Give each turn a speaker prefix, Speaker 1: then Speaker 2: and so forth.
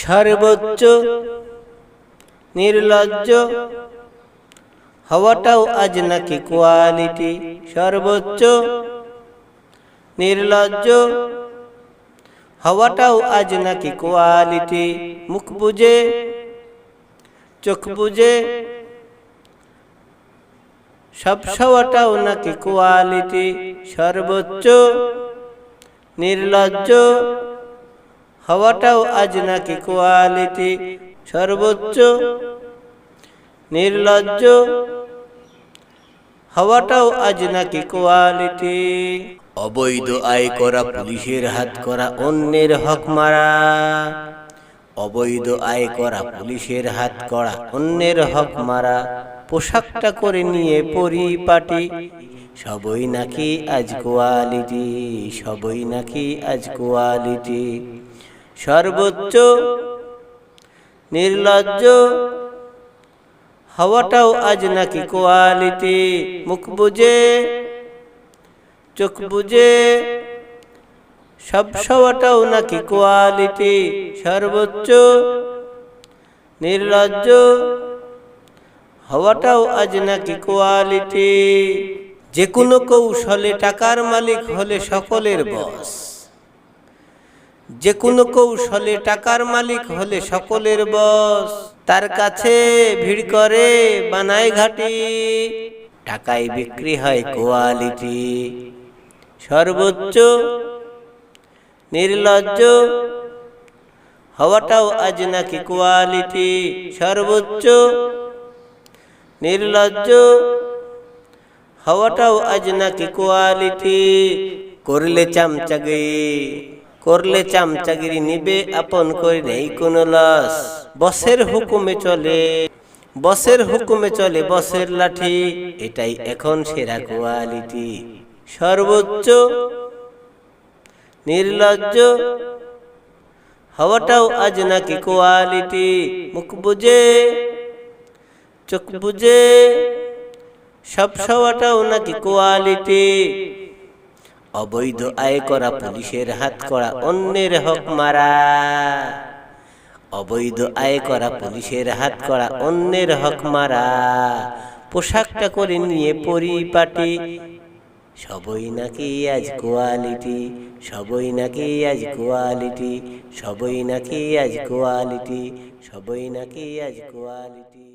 Speaker 1: সর্বোচ্চ, নির্লজ্জ হওয়াটাও আজ নাকি কোয়ালিটি? সর্বোচ্চ, নির্লজ্জ হওয়াটাও আজ নাকি কোয়ালিটি? মুখ বুঝে চোখ বুঝে সব সওয়াটাও নাকি কোয়ালিটি? সর্বোচ্চ, নির্লজ্জ হওয়াটাও আজ নাকি কোয়ালিটি? সর্বোচ্চ, নির্লজ্জ, হওয়াটাও আজ নাকি কোয়ালিটি? অবৈধ আয় করা পুলিশের হাত করা অন্যের হক মারা। অবৈধ আয় করা পুলিশের হাত করা অন্যের হক মারা। পোশাকটা করে নিয়ে পরিপাটি, সবই নাকি আজ কোয়ালিটি? সবই নাকি আজ কোয়ালিটি? সর্বোচ্চ, নির্লজ্জ হওয়াটাও আজ নাকি কোয়ালিটি। মুখ বুঝে চোখ বুঝে সব সওয়াটাও নাকি কোয়ালিটি। সর্বোচ্চ, নির্লজ্জ হওয়াটাও আজ নাকি কোয়ালিটি। যে কোনো কৌশলে টাকার মালিক হলে সকলের বস। যে কোনো কৌশলে টাকার মালিক হলে সকলের বস। তার কাছে ভিড় করে বানায় ঘাটি টাকায় বিক্রি হয় কোয়ালিটি। সর্বোচ্চ, নির্লজ্জ। হওয়াটাও আজ নাকি কোয়ালিটি। সর্বোচ্চ, নির্লজ্জ। হওয়াটাও আজ নাকি কোয়ালিটি। করলে চামচাগি করলে চামচাগিরি নিবে আপন করে নেই কোনো লস বসের হুকুমে চলে। বসের হুকুমে চলে বসের লাঠি। এটাই এখন সেরা কোয়ালিটি। সর্বোচ্চ নির্লজ্জ হওয়াটাও আজ নাকি কোয়ালিটি। মুখ বুঝে চোখ বুঝে সব সওয়াটাও নাকি কোয়ালিটি। অবৈধ আয় করা পুলিশের হাত করা অন্যের হক মারা। অবৈধ আয় করা পুলিশের হাত করা অন্যের হক মারা। পোশাকটা করে নিয়ে পরিপাটি। সবই নাকি আজ কোয়ালিটি। সবই নাকি আজ কোয়ালিটি। সবই নাকি আজ কোয়ালিটি। সবই নাকি আজ কোয়ালিটি।